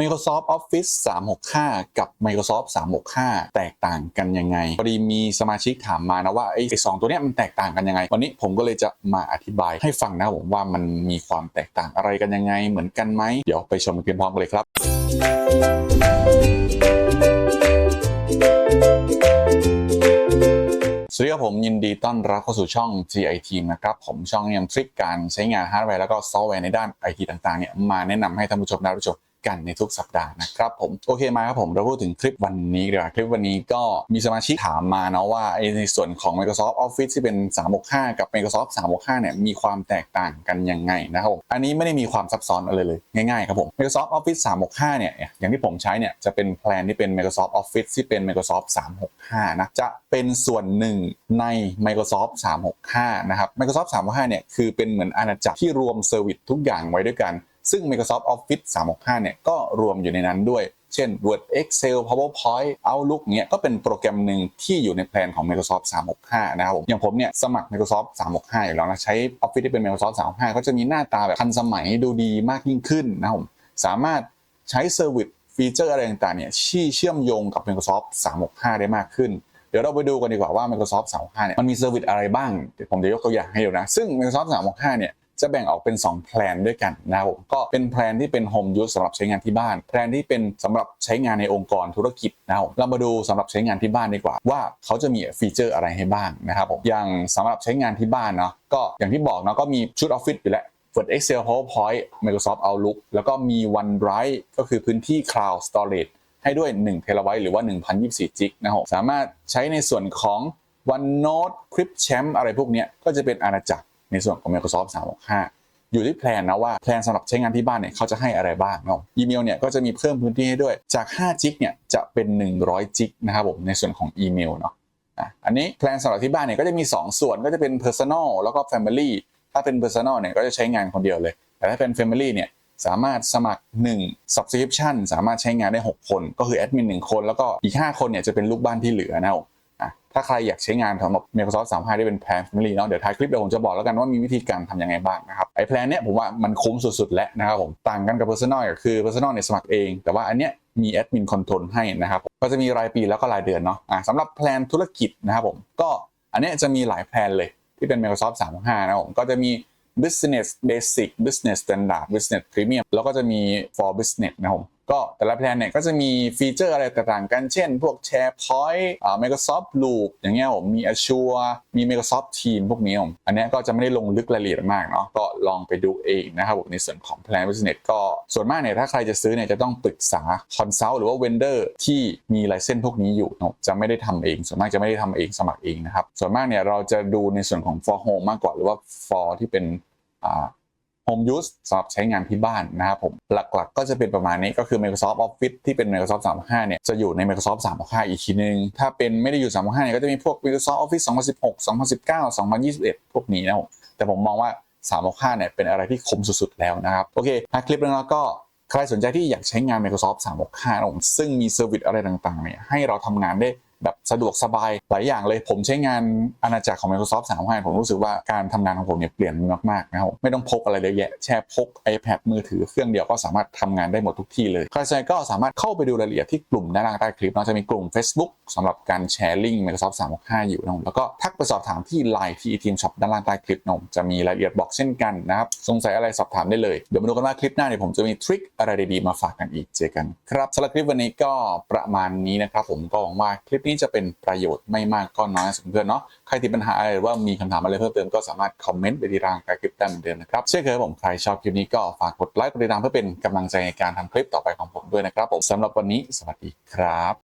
Microsoft Office 365 กับ Microsoft 365 แตกต่างกันยังไงพอดีมีสมาชิกถามมานะว่าไอ้สองตัวเนี้ยมันแตกต่างกันยังไง วันนี้ผมก็เลยจะมาอธิบายให้ฟังนะผมว่ามันมีความแตกต่างอะไรกันยังไง เหมือนกันไหมเดี๋ยวไปชมกันพร้อมกันเลยครับ สวัสดีครับผมยินดีต้อนรับเข้าสู่ช่อง GI Team นะครับ ผมช่องนำทริคการใช้งานฮาร์ดแวร์แล้วก็ซอฟต์แวร์ในด้าน IT ต่างๆเนี่ยมาแนะนำให้ท่านผู้ชมได้รู้ชม กันในทุกสัปดาห์นะครับผมโอเคมาครับผมเราพูดถึงคลิปวันนี้ดีกว่าคลิปวันนี้ก็มีสมาชิกถามมาเนาะว่าไอ้ในส่วนของ Microsoft Office ที่เป็น 365 กับ Microsoft 365 เนี่ยมีความแตกต่างกันยังไงนะครับผมอันนี้ไม่ได้มีความซับซ้อนอะไรเลยง่ายๆครับผม Microsoft Office 365 เนี่ยอย่างที่ผมใช้เนี่ยจะเป็นแพลนที่เป็น Microsoft Office ที่เป็น Microsoft 365 นะจะเป็นส่วนหนึ่งใน Microsoft 365 นะครับ Microsoft 365 เนี่ยคือเป็นเหมือนอาณาจักรที่รวมเซอร์วิสทุกอย่างไว้ด้วยกัน ซึ่ง Microsoft Office 365 เนี่ยก็รวมอยู่ในนั้นด้วย เช่น Word Excel PowerPoint Outlook เนี่ยก็เป็นโปรแกรมหนึ่งที่อยู่ในแพลนของ Microsoft 365 นะครับผมอย่างผมเนี่ยสมัคร Microsoft 365 อยู่แล้วนะ ใช้ Office ที่เป็น Microsoft 365 ก็จะมีหน้าตาแบบทันสมัยดูดีมากยิ่งขึ้นนะครับผมสามารถใช้เซอร์วิสฟีเจอร์อะไรต่างๆเนี่ยที่เชื่อมโยงกับ Microsoft 365 ได้มากขึ้นเดี๋ยวเราไปดูกันดีกว่าว่า Microsoft 365 เนี่ยมันมีเซอร์วิสอะไรบ้าง เดี๋ยวผมจะยกตัวอย่างให้ดูนะ ซึ่ง Microsoft 365 เนี่ย จะแบ่งออกเป็น 2 แพลนด้วยกันนะครับก็เป็นแพลนที่เป็น Home Use สำหรับใช้งานที่บ้าน แพลนที่เป็นสำหรับใช้งานในองค์กรธุรกิจนะครับเรามาดูสำหรับใช้งานที่บ้านดีกว่า ว่าเขาจะมีฟีเจอร์อะไรให้บ้างนะครับผมอย่างสำหรับใช้งานที่บ้านเนาะก็อย่างที่บอกเนาะก็มีชุด Office อยู่แล้ว Word Excel PowerPoint Microsoft Outlook แล้วก็มี OneDrive ก็คือพื้นที่ Cloud Storage ให้ด้วย1 t b หรือว่า 1,024จิกนะครับสามารถใช้ในส่วนของ OneNote CryptChamp อะไรพวกนี้ก็จะเป็นอาณาจักร ในส่วนของ Microsoft 365 อยู่ที่แพลนนะว่าแพลนสำหรับใช้งานที่บ้านเนี่ยเขาจะให้อะไรบ้างเนาะอีเมลเนี่ยก็จะมีเพิ่มพื้นที่ให้ด้วยจาก5จิกเนี่ยจะเป็น 100จิกนะครับผมในส่วนของอีเมลเนาะอันนี้แพลนสำหรับที่บ้านเนี่ยก็จะมี 2 ส่วนก็จะเป็น Personal แล้วก็ Family ถ้าเป็น Personal เนี่ยก็จะใช้งานคนเดียวเลย แต่ถ้าเป็น Family เนี่ยสามารถสมัคร 1 subscription สามารถใช้งานได้ 6 คน ก็คือแอดมิน1คน แล้วก็อีก 5 คนเนี่ยจะเป็นลูกบ้านที่เหลือนะครับผมอะ ถ้าใครอยากใช้งานสำหรับ Microsoft 365ได้เป็นแพลน Family เนาะเดี๋ยวท้ายคลิปเดี๋ยวผมจะบอกแล้วกันว่ามีวิธีการทำยังไงบ้างนะครับไอ้แพลนเนี้ยผมว่ามันคุ้มสุดๆแล้วนะครับผมต่างกันกับ Personal ก็คือ Personal เนี่ยสมัครเอง แต่ว่าอันเนี้ยมีแอดมินคอนโทรลให้นะครับก็จะมีรายปีแล้วก็รายเดือนเนาะอะสำหรับแพลนธุรกิจนะครับผมก็อันเนี้ยจะมีหลายแพลนเลยที่เป็น Microsoft 365นะครับผมก็จะมี business basic business standard business premium แล้วก็จะมี for business นะครับผม ก็แต่ละแพลนเนี่ยก็จะมีฟีเจอร์อะไรต่างๆกัน เช่น พวก SharePoint อ่า Microsoft Loop อย่างเงี้ยผมมี Azure มี Microsoft Teams พวกนี้ผมอันนี้ก็จะไม่ได้ลงลึกรายละเอียดมากเนาะก็ลองไปดูเองนะครับผมในส่วนของแพลน business ก็ส่วนมากเนี่ยถ้าใครจะซื้อเนี่ยจะต้องปรึกษา consult หรือว่า vendor ที่มีลเซนส์พวกนี้อยู่เนะจะไม่ได้ทำเอง ส่วนมากจะไม่ได้ทำเองสมัครเองนะครับส่วนมากเนี่ยเราจะดูในส่วนของ for home มากกว่าหรือว่า for ที่เป็นอ่า Home Use สำหรับใช้งานที่บ้านนะครับผม หลักๆ ก็จะเป็นประมาณนี้ก็คือ Microsoft Office ที่เป็น Microsoft 365 เนี่ย จะอยู่ใน Microsoft 365 อีกทีนึง ถ้าเป็นไม่ได้อยู่ 365 เนี่ยก็จะมีพวก Microsoft Office 2016 2019 2021 พวกนี้นะครับผมแต่ผมมองว่า365เนี่ยเป็นอะไรที่คมสุดๆแล้วนะครับ โอเคถ้าคลิปนี้แล้วก็ใครสนใจที่อยากใช้งาน Microsoft 365นะผมซึ่งมีเซอร์วิสอะไรต่างๆเนี่ยให้เราทำงานได้ แบบสะดวกสบายหลายอย่างเลยผมใช้งานอาณาจักรของ Microsoft 365ผมรู้สึกว่าการทำงานของผมเนี่ยเปลี่ยนมากๆนะครับไม่ต้องพกอะไรเยอะแยะแค่พก iPad มือถือเครื่องเดียวก็สามารถทำงานได้หมดทุกที่เลยใครสนใจก็สามารถเข้าไปดูรายละเอียดที่กลุ่มด้านล่างใต้คลิปเนาะจะมีกลุ่ม Facebook สำหรับการแชร์ลิงก์ Microsoft 365 อยู่นะแล้วก็ทักไปสอบถามที่ Line ที่ Team Shop ด้านล่างใต้คลิปนะจะมีรายละเอียดบอกเช่นกันนะครับสงสัยอะไรสอบถามได้เลยเดี๋ยวมาดูกันว่าคลิปหน้าเนี่ยผมจะมีทริคอะไรดีๆมาฝากกันอีกเจอกันครับสำหรับคลิปวันนี้ก็ประมาณนี้นะครับผมก็หวังว่าคลิปนี้จะเป็นประโยชน์ไม่มากก็น้อยสำหรับเพื่อนเนาะใครติดปัญหาอะไรหรือว่ามีคำถามอะไรเพิ่มเติมก็สามารถคอมเมนต์ไปที่ร่างกายคลิปได้เหมือนเดิมนะครับเช่นเคยผมใครชอบคลิปนี้ก็ฝากกดไลค์กดติดตามเพื่อเป็นกำลังใจในการทำคลิปต่อไปของผมด้วยนะครับผมสำหรับวันนี้สวัสดีครับ